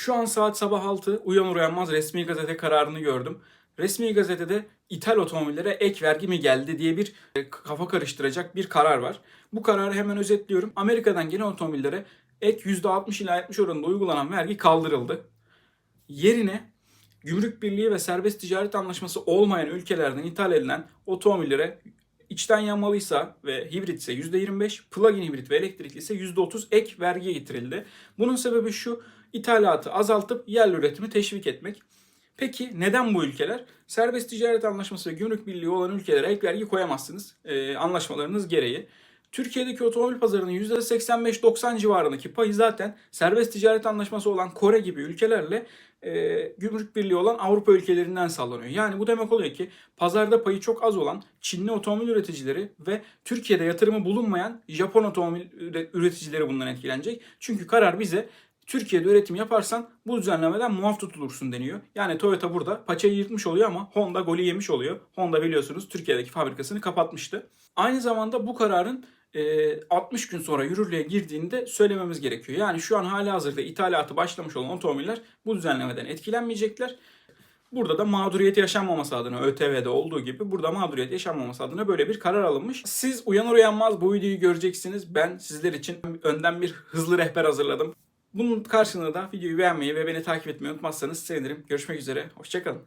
Şu an saat sabah 6. Uyanır uyanmaz resmi gazete kararını gördüm. Resmi gazetede ithal otomobillere ek vergi mi geldi diye bir e, kafa karıştıracak bir karar var. Bu kararı hemen özetliyorum. Amerika'dan gelen otomobillere ek %60 ila 70 oranında uygulanan vergi kaldırıldı. Yerine Gümrük Birliği ve serbest ticaret anlaşması olmayan ülkelerden ithal edilen otomobillere içten yanmalıysa ve hibritse %25, plug-in hibrit ve elektrikli ise %30 ek vergi getirildi. Bunun sebebi şu, ithalatı azaltıp yerli üretimi teşvik etmek. Peki neden bu ülkeler? Serbest ticaret anlaşması ve gümrük birliği olan ülkelere ek vergi koyamazsınız e, anlaşmalarınız gereği. Türkiye'deki otomobil pazarının %85-90 civarındaki payı zaten serbest ticaret anlaşması olan Kore gibi ülkelerle e, gümrük birliği olan Avrupa ülkelerinden sağlanıyor. Yani bu demek oluyor ki pazarda payı çok az olan Çinli otomobil üreticileri ve Türkiye'de yatırımı bulunmayan Japon otomobil üre- üreticileri bundan etkilenecek. Çünkü karar bize Türkiye'de üretim yaparsan bu düzenlemeden muaf tutulursun deniyor. Yani Toyota burada paçayı yırtmış oluyor ama Honda golü yemiş oluyor. Honda biliyorsunuz Türkiye'deki fabrikasını kapatmıştı. Aynı zamanda bu kararın 60 gün sonra yürürlüğe girdiğini de söylememiz gerekiyor. Yani şu an hali hazırda ithalatı başlamış olan otomobiller bu düzenlemeden etkilenmeyecekler. Burada da mağduriyet yaşanmaması adına ÖTV'de olduğu gibi burada mağduriyet yaşanmaması adına böyle bir karar alınmış. Siz uyanır uyanmaz bu videoyu göreceksiniz. Ben sizler için önden bir hızlı rehber hazırladım. Bunun karşılığında da videoyu beğenmeyi ve beni takip etmeyi unutmazsanız sevinirim. Görüşmek üzere. Hoşçakalın.